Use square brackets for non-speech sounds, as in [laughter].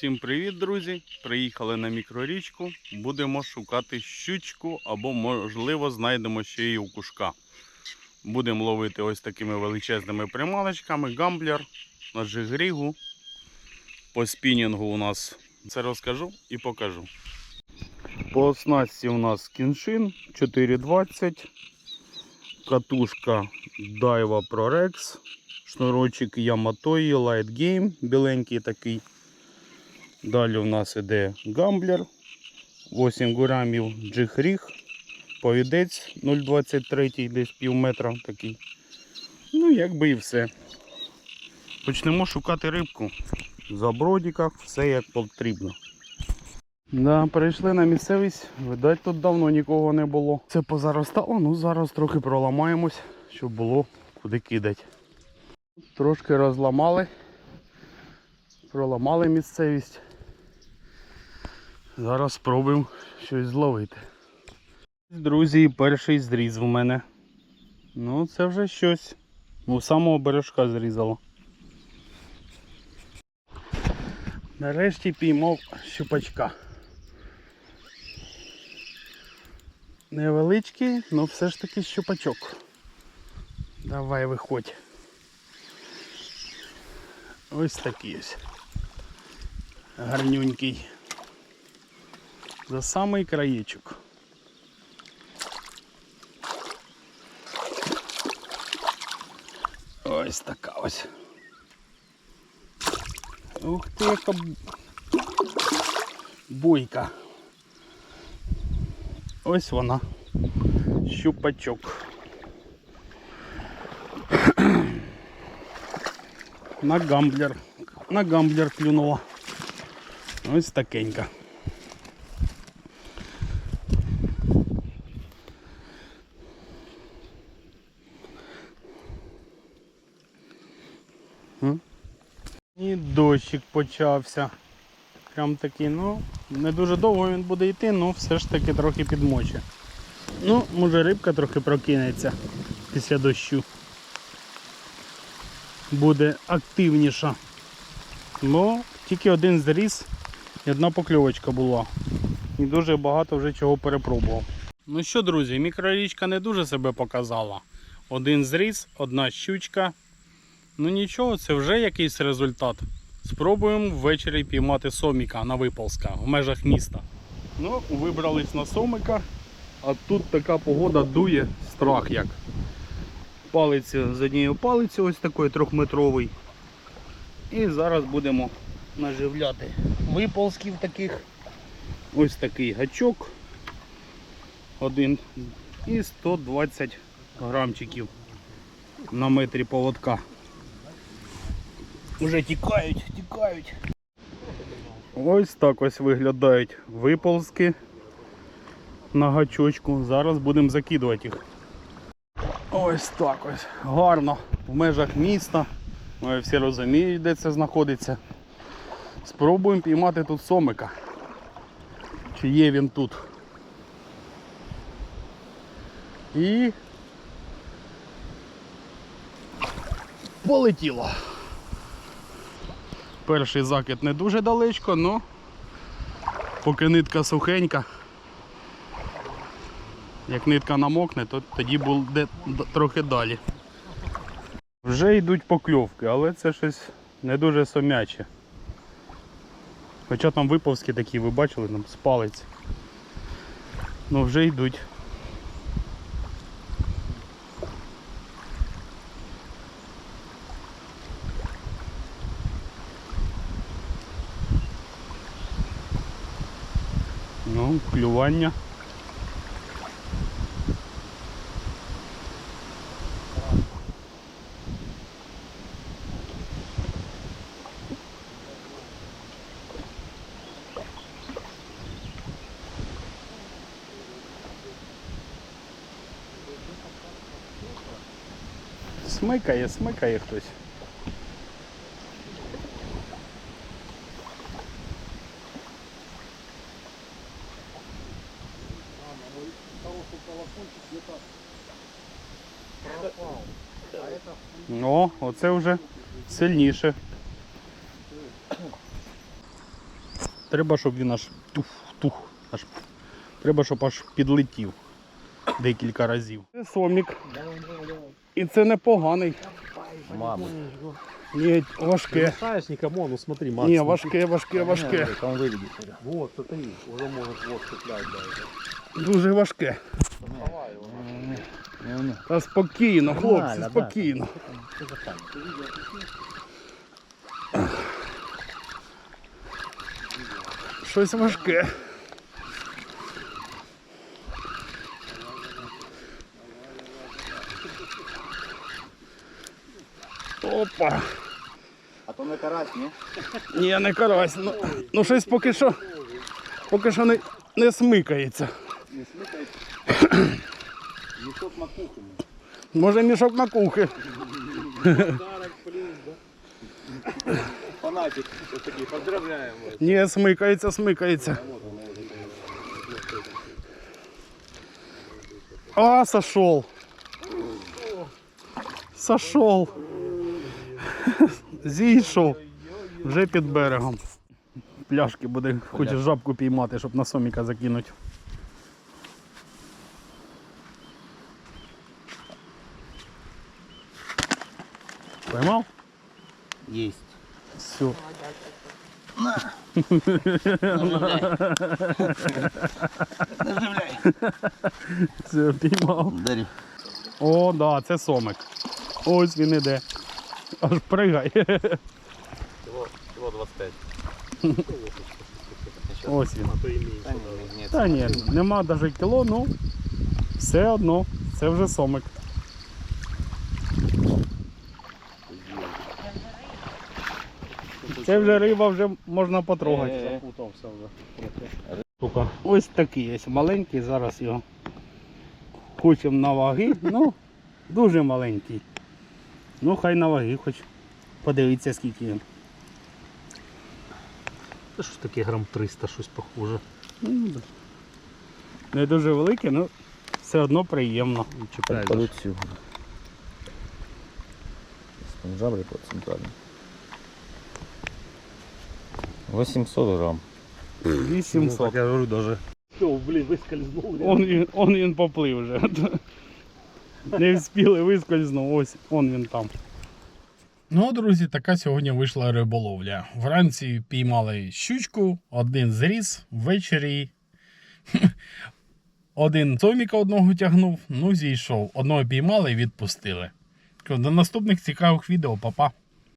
Всім привіт, друзі! Приїхали на мікрорічку. Будемо шукати щучку або, можливо, знайдемо ще й укушка. Будемо ловити ось такими величезними приманочками. Гамблер, на джигрігу. По спінінгу у нас це розкажу і покажу. По оснастці у нас кіншин 420, катушка Daiwa ProRex, шнурочок Yamato Light Game, біленький такий. Далі у нас іде гамблер, 8 грамів джихріг, повідець 0,23, десь пів метра такий. Ну, якби і все. Почнемо шукати рибку. За бродіках все як потрібно. Да, перейшли на місцевість, видать, тут давно нікого не було. Це позаростало, ну зараз трохи проламаємось, щоб було куди кидати. Трошки розламали, проламали місцевість. Зараз спробуємо щось зловити. Друзі, перший зріз в мене. Ну, це вже щось. У самого бережка зрізало. Нарешті піймав щупачка. Невеличкий, але все ж таки щупачок. Давай виходь. Ось такий ось. Гарнюнький. За самий краєчок. Ось така ось. Ух ти, яка б- буйка. Ось вона. Щупачок. На гамблер. На гамблер клюнула. Ось такенька. Дощик почався. Прям такий, ну, не дуже довго він буде йти, але все ж таки трохи підмоче. Ну, може рибка трохи прокинеться після дощу. Буде активніша. Бо тільки один зріз і одна покльовочка була. І дуже багато вже чого перепробував. Ну що, друзі, мікрорічка не дуже себе показала. Один зріз, одна щучка. Ну нічого, це вже якийсь результат. Спробуємо ввечері піймати соміка на виползка в межах міста. Ну, вибрались на сомика, а тут така погода дує, страх як. Палиця з однією палицею, ось такої трьохметровий. І зараз будемо наживляти виползків таких. Ось такий гачок. Один і 120 грамчиків на метрі поводка. Уже тікають, тікають. Ось так ось виглядають виползки на гачочку. Зараз будемо закидувати їх. Ось так ось. Гарно. В межах міста. Ви всі розуміють, де це знаходиться. Спробуємо піймати тут сомика. Чи є він тут. І полетіло. Перший закид не дуже далечко, але поки нитка сухенька. Як нитка намокне, то тоді буде трохи далі. Вже йдуть покльовки, але це щось не дуже сомяче. Хоча там виповзки такі, ви бачили, там з палиць. Ну вже йдуть. Ну, клювання. Смикає, смикає хтось. О, оце вже сильніше. треба, щоб він аж тух, тух, аж треба, щоб аж підлетів декілька разів. Це сомік. І це непоганий. Мама. Ні, важке. Мешаешь никому, ну смотри, Макс. Ні, ну важке, важке, важке. Там выведет. Вот, смотри, уже может вот цеплять даже. Дуже важке. Давай. Та спокійно, хлопці, спокійно. Щось важке. Опа. А то не карась, ні? Ні, не карась. Ну, ну щось поки що. Поки що не, не смикається. Не смикається. Мішок на кухню. Може мішок на кухи. Фанатик. Ось такий, поздравляємо. Ні, смикається, смикається. А, сошел. Сошел. Зійшов. Вже під берегом. Пляшки буде, хочеш жабку піймати, щоб на соміка закинути. Поймав? Єсть. Все. Все, піймав. Дарі. О, да, це сомик. Ось він іде. Аж пригай. Кило, кило 25. Ось він. Та ні, нема навіть кіло, ну все одно, це вже сомик. Це вже риба, вже можна потрогати. Уже. Штука. Ось такий є, маленький, зараз його хочемо на ваги. Ну, дуже маленький. Ну, хай на ваги хоч. Подивіться, скільки він. Что ж таки грамм 300, щось похоже. Ну. Не дуже великий, але все одно приємно. Чіпляй. По цю. Спонжабри по центральному. 800 грам. 800. я говорю даже. Все, блин, выскользнул. Он він, он він поплив вже. Не встигли вискользнув, ось он він там. Ну, друзі, така сьогодні вийшла риболовля. Вранці піймали щучку, один зріз, ввечері [laughs] один соміка одного тягнув, ну зійшов. Одного піймали і відпустили. До наступних цікавих відео, па-па.